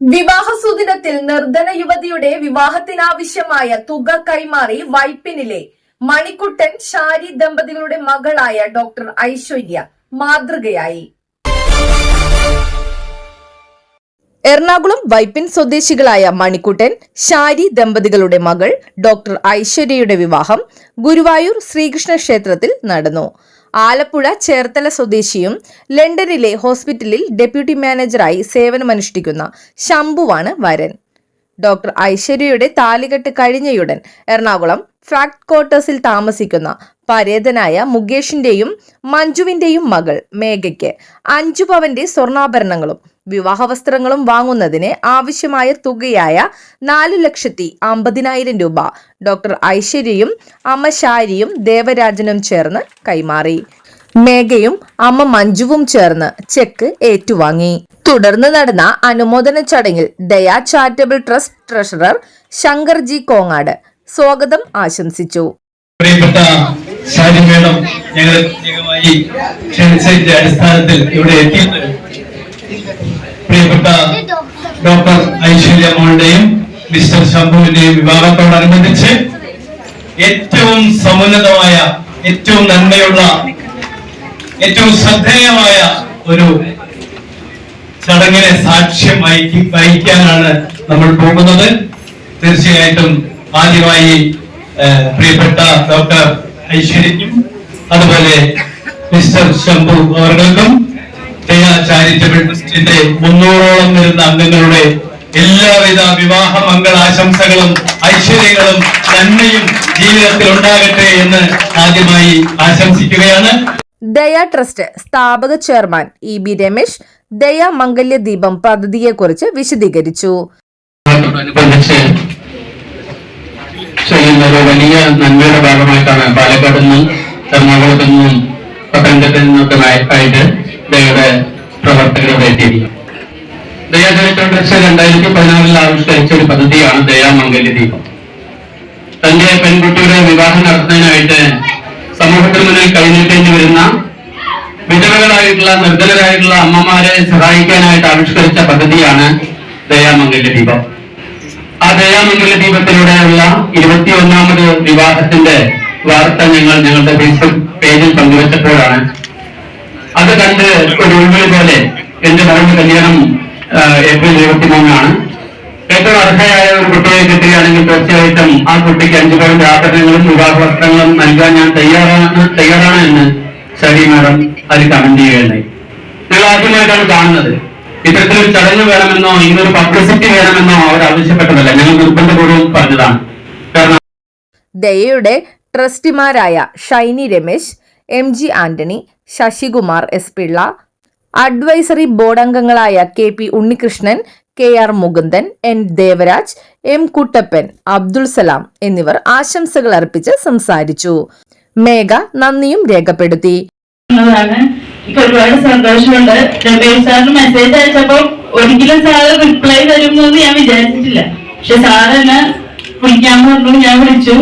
വിവാഹ സുദിനത്തിൽ നിർധന യുവതിയുടെ വിവാഹത്തിനാവശ്യമായ തുക കൈമാറി വൈപ്പിനിലെ മണിക്കുട്ടൻ ഷാരി ദമ്പതികളുടെ മകളായ ഡോക്ടർ ഐശ്വര്യ മാതൃകയായി. എറണാകുളം വൈപ്പിൻ സ്വദേശികളായ മണിക്കുട്ടൻ ഷാരി ദമ്പതികളുടെ മകൾ ഡോക്ടർ ഐശ്വര്യയുടെ വിവാഹം ഗുരുവായൂർ ശ്രീകൃഷ്ണ ക്ഷേത്രത്തിൽ നടന്നു. ആലപ്പുഴ ചേർത്തല സ്വദേശിയും ലണ്ടനിലെ ഹോസ്പിറ്റലിൽ ഡെപ്യൂട്ടി മാനേജറായി സേവനമനുഷ്ഠിക്കുന്ന ശംഭുവാണ് വരൻ. ഡോക്ടർ ഐശ്വര്യയുടെ താലികെട്ട് കഴിഞ്ഞയുടൻ എറണാകുളം ഫ്രാക്ട് ക്വാർട്ടേഴ്സിൽ താമസിക്കുന്ന പരേതനായ മുകേഷിന്റെയും മഞ്ജുവിന്റെയും മകൾ മേഘയ്ക്ക് അഞ്ചു പവന്റെ സ്വർണാഭരണങ്ങളും വിവാഹവസ്ത്രങ്ങളും വാങ്ങുന്നതിന് ആവശ്യമായ തുകയായ നാല് ലക്ഷത്തി അമ്പതിനായിരം രൂപ ഡോക്ടർ ഐശ്വര്യയും അമ്മ ശാരിയും ദേവരാജനും ചേർന്ന് കൈമാറി. മേഘയും അമ്മ മഞ്ജുവും ചേർന്ന് ചെക്ക് ഏറ്റുവാങ്ങി. തുടർന്ന് നടന്ന അനുമോദന ചടങ്ങിൽ Daya charitable trust treasurer Shankar ji Kongad സ്വാഗതം ആശംസിച്ചു. പ്രിയപ്പെട്ട മേഡം ഞങ്ങൾ അടിസ്ഥാനത്തിൽ ഇവിടെ എത്തിയത് പ്രിയപ്പെട്ട ഡോക്ടർ ഐശ്വര്യ മോളുടെയും മിസ്റ്റർ ശംഭുവിന്റെയും വിവാഹത്തോടനുബന്ധിച്ച് ഏറ്റവും സമുന്നതമായ ഏറ്റവും നന്മയുള്ള ഏറ്റവും ശ്രദ്ധേയമായ ഒരു ചടങ്ങിനെ സാക്ഷ്യം വഹിക്കി വഹിക്കാനാണ് നമ്മൾ പോകുന്നത്. തീർച്ചയായിട്ടും ആദ്യമായി പ്രിയപ്പെട്ട ഡോക്ടർ ഐശ്വര്യക്കും അതുപോലെ മിസ്റ്റർ ശംഭു അവർക്കും ചാരിറ്റബിൾ ട്രസ്റ്റിന്റെ മുന്നൂറോളം വരുന്ന അംഗങ്ങളുടെ എല്ലാവിധ വിവാഹ മംഗളാശംസകളും ഐശ്വര്യങ്ങളും നന്മയും ജീവിതത്തിൽ ഉണ്ടാകട്ടെ എന്ന് ആദ്യമായി ആശംസിക്കുകയാണ്. ദയ ട്രസ്റ്റ് സ്ഥാപക ചെയർമാൻ ഇ ബി രമേശ് ദയ മംഗല്യ ദീപം പദ്ധതിയെക്കുറിച്ച് വിശദീകരിച്ചു. അനുബന്ധിച്ച് ചെയ്യുന്ന ഒരു വലിയ നന്മയുടെ ഭാഗമായിട്ടാണ് പാലക്കാട് നിന്നും എറണാകുളത്ത് നിന്നും പത്തനംതിട്ടയിൽ നിന്നൊക്കെ ആയിട്ട് ദയയുടെ പ്രവർത്തകർ ഇവിടെ എത്തിയിരിക്കുന്നത് ദയാ ചരിത്രം ട്രസ്റ്റ് രണ്ടായിരത്തി പതിനാറിൽ ആവിഷ്കരിച്ച ഒരു പദ്ധതിയാണ് ദയാമംഗല്യ ദീപം. തന്റെ പെൺകുട്ടിയുടെ വിവാഹം നടത്തുന്നതിനായിട്ട് സമൂഹത്തിന് മുന്നിൽ കഴിഞ്ഞിട്ടേണ്ടി വരുന്ന വിധവകളായിട്ടുള്ള നിർദ്ധനരായിട്ടുള്ള അമ്മമാരെ സഹായിക്കാനായിട്ട് ആവിഷ്കരിച്ച പദ്ധതിയാണ് ദയാമംഗല്യ ദീപം. ആ ദയാമംഗല്യ ദീപത്തിലൂടെയുള്ള ഇരുപത്തി ഒന്നാമത് വിവാഹത്തിന്റെ വാർത്ത ഞങ്ങൾ ഞങ്ങളുടെ ഫേസ്ബുക്ക് പേജിൽ പങ്കുവച്ചപ്പോഴാണ് അത് കണ്ട് ഒരു ഉൾവിളി പോലെ എന്റെ മകളുടെ കല്യാണം ഏപ്രിൽ ഇരുപത്തിമൂന്നാണ്. ഏറ്റവും അർഹയായ ഒരു കുട്ടിയെ കിട്ടുകയാണെങ്കിൽ തീർച്ചയായിട്ടും ആ കുട്ടിക്ക് അഞ്ചു പവന്റെ ആഭരണങ്ങളും വിവാഹ വസ്ത്രങ്ങളും നൽകാൻ ഞാൻ തയ്യാറാണ് തയ്യാറാണ് എന്ന് ശരി മാഡം അതിൽ കമന്റ് ചെയ്യുകയുണ്ടായി. ഞങ്ങൾ ആദ്യമായിട്ടാണ് കാണുന്നത്. ഇത്തരത്തിലൊരു ചടങ്ങ് വേണമെന്നോ ഇങ്ങനൊരു പബ്ലിസിറ്റി വേണമെന്നോ അവർ ആവശ്യപ്പെട്ടതല്ല. ഞങ്ങൾ നിർബന്ധപൂർവം പറഞ്ഞതാണ്. കാരണം ദയയുടെ ട്രസ്റ്റിമാരായ Shiny Ramesh M G Antony Sasikumar S Pillai. Advisory board അംഗങ്ങളായ K P Unnikrishnan K R Mukundan N Devaraj M Kuttappan Abdul Salam എന്നിവർ ആശംസകൾ അർപ്പിച്ച് സംസാരിച്ചു. മേഘ നന്ദിയും രേഖപ്പെടുത്തി. എനിക്ക് ഒരുപാട് സന്തോഷമുണ്ട്. രമേശ് സാറിന് മെസ്സേജ് അയച്ചപ്പോ ഒരിക്കലും സാറ് റിപ്ലൈ തരുമെന്ന് ഞാൻ വിചാരിച്ചിട്ടില്ല. പക്ഷെ സാർ എന്നെ വിളിക്കാൻ പറഞ്ഞു ഞാൻ വിളിച്ചു.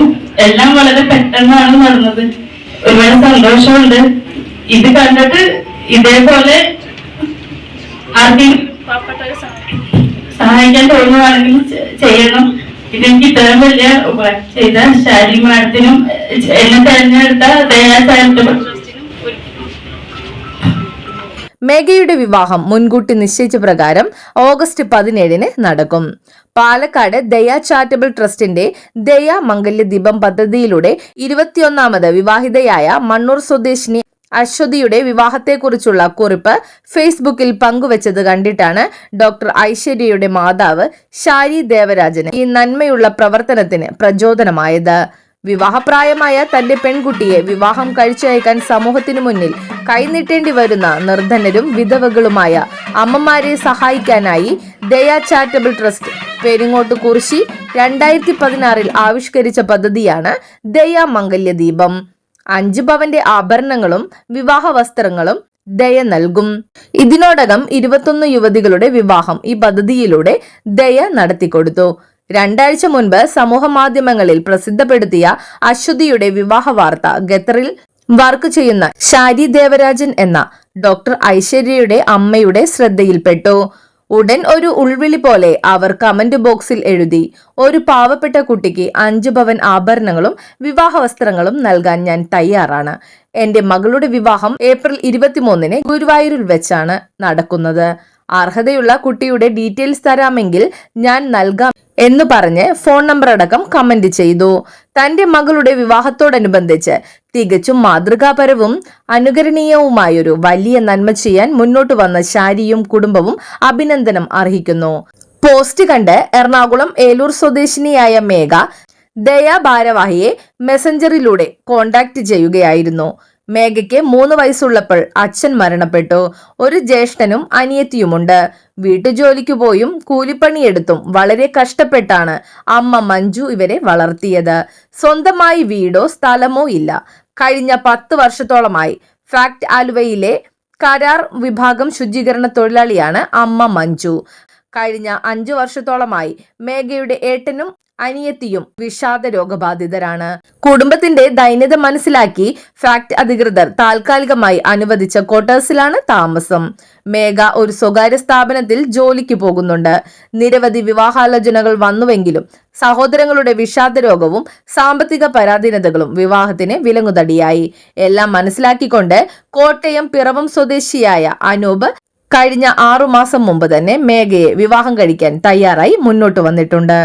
എല്ലാം വളരെ പെട്ടെന്നാണ് നടന്നത്. ഒരുപാട് സന്തോഷമുണ്ട്. ഇത് കണ്ടിട്ട് ഇതേപോലെ ആർക്കെങ്കിലും സഹായിക്കാൻ തോന്നുവാണെങ്കിൽ ചെയ്യണം. ഇതെനിക്ക് ഇത്രയും വലിയ ഉപകാരം ചെയ്ത ശാരി മാഡത്തിനും എന്നെ തെരഞ്ഞെടുത്ത ദയാ ചാരിറ്റബിൾ മേഘയുടെ വിവാഹം മുൻകൂട്ടി നിശ്ചയിച്ച പ്രകാരം ഓഗസ്റ്റ് പതിനേഴിന് നടക്കും. പാലക്കാട് ദയ ചാരിറ്റബിൾ ട്രസ്റ്റിന്റെ ദയ മംഗല്യ ദീപം പദ്ധതിയിലൂടെ ഇരുപത്തിയൊന്നാമത് വിവാഹിതയായ മണ്ണൂർ സ്വദേശിനി അശ്വതിയുടെ വിവാഹത്തെക്കുറിച്ചുള്ള കുറിപ്പ് ഫേസ്ബുക്കിൽ പങ്കുവച്ചത് കണ്ടിട്ടാണ് ഡോക്ടർ ഐശ്വര്യയുടെ മാതാവ് ഷാരി ദേവരാജന് ഈ നന്മയുള്ള പ്രവർത്തനത്തിന് പ്രചോദനമായത്. വിവാഹപ്രായമായ തന്റെ പെൺകുട്ടിയെ വിവാഹം കഴിച്ചയക്കാൻ സമൂഹത്തിനു മുന്നിൽ കൈനീട്ടേണ്ടി വരുന്ന നിർധനരും വിധവകളുമായ അമ്മമാരെ സഹായിക്കാനായി ദയ ചാരിറ്റബിൾ ട്രസ്റ്റ് പെരിങ്ങോട്ട് കുറിശി രണ്ടായിരത്തി പതിനാറിൽ ആവിഷ്കരിച്ച പദ്ധതിയാണ് ദയാ മംഗല്യ ദീപം. അഞ്ച് പവന്റെ ആഭരണങ്ങളും വിവാഹ വസ്ത്രങ്ങളും ദയ നൽകും. ഇതിനോടകം ഇരുപത്തൊന്ന് യുവതികളുടെ വിവാഹം ഈ പദ്ധതിയിലൂടെ ദയ നടത്തിക്കൊടുത്തു. രണ്ടാഴ്ച മുൻപ് സമൂഹ മാധ്യമങ്ങളിൽ പ്രസിദ്ധപ്പെടുത്തിയ അശ്വതിയുടെ വിവാഹ വാർത്ത ഖത്തറിൽ വർക്ക് ചെയ്യുന്ന ഷാരി ദേവരാജൻ എന്ന ഡോക്ടർ ഐശ്വര്യയുടെ അമ്മയുടെ ശ്രദ്ധയിൽപ്പെട്ടു. ഉടൻ ഒരു ഉൾവിളി പോലെ അവർ കമന്റ് ബോക്സിൽ എഴുതി ഒരു പാവപ്പെട്ട കുട്ടിക്ക് അഞ്ചു പവൻ ആഭരണങ്ങളും വിവാഹ വസ്ത്രങ്ങളും നൽകാൻ ഞാൻ തയ്യാറാണ്. എന്റെ മകളുടെ വിവാഹം ഏപ്രിൽ ഇരുപത്തിമൂന്നിന് ഗുരുവായൂരിൽ വെച്ചാണ് നടക്കുന്നത്. അർഹതയുള്ള കുട്ടിയുടെ ഡീറ്റെയിൽസ് തരാമെങ്കിൽ ഞാൻ നൽകാം. എന്ന് പറഞ്ഞ് ഫോൺ നമ്പർ അടക്കം കമന്റ് ചെയ്തു. തന്റെ മകളുടെ വിവാഹത്തോടനുബന്ധിച്ച് തികച്ചും മാതൃകാപരവും അനുകരണീയവുമായൊരു വലിയ നന്മ ചെയ്യാൻ മുന്നോട്ട് വന്ന ശാരിയും കുടുംബവും അഭിനന്ദനം അർഹിക്കുന്നു. പോസ്റ്റ് കണ്ട് എറണാകുളം ഏലൂർ സ്വദേശിനിയായ മേഘ ദയാ ഭാരവാഹിയെ മെസഞ്ചറിലൂടെ കോണ്ടാക്ട് ചെയ്യുകയായിരുന്നു. മേഘയ്ക്ക് മൂന്ന് വയസ്സുള്ളപ്പോൾ അച്ഛൻ മരണപ്പെട്ടു. ഒരു ജ്യേഷ്ഠനും അനിയത്തിയുമുണ്ട്. വീട്ടുജോലിക്ക് പോയും കൂലിപ്പണിയെടുത്തും വളരെ കഷ്ടപ്പെട്ടാണ് അമ്മ മഞ്ജു ഇവരെ വളർത്തിയത്. സ്വന്തമായി വീടോ സ്ഥലമോ ഇല്ല. കഴിഞ്ഞ പത്ത് വർഷത്തോളമായി ഫാക്ട് ആലുവയിലെ കരാർ വിഭാഗം ശുചീകരണ തൊഴിലാളിയാണ് അമ്മ മഞ്ജു. കഴിഞ്ഞ അഞ്ചു വർഷത്തോളമായി മേഘയുടെ ഏട്ടനും അനിയത്തിയും വിഷാദ രോഗബാധിതരാണ് കുടുംബത്തിന്റെ ദൈന്യത മനസ്സിലാക്കി ഫാക്ട് അധികൃതർ താൽക്കാലികമായി അനുവദിച്ച ക്വാർട്ടേഴ്സിലാണ് താമസം. മേഘ ഒരു സ്വകാര്യ സ്ഥാപനത്തിൽ ജോലിക്ക് പോകുന്നുണ്ട്. നിരവധി വിവാഹാലോചനകൾ വന്നുവെങ്കിലും സഹോദരങ്ങളുടെ വിഷാദ രോഗവും സാമ്പത്തിക പരാധീനതകളും വിവാഹത്തിന് വിലങ്ങുതടിയായി. എല്ലാം മനസ്സിലാക്കിക്കൊണ്ട് കോട്ടയം പിറവം സ്വദേശിയായ അനൂപ് കഴിഞ്ഞ ആറുമാസം മുമ്പ് തന്നെ മേഘയെ വിവാഹം കഴിക്കാൻ തയ്യാറായി മുന്നോട്ട് വന്നിട്ടുണ്ട്.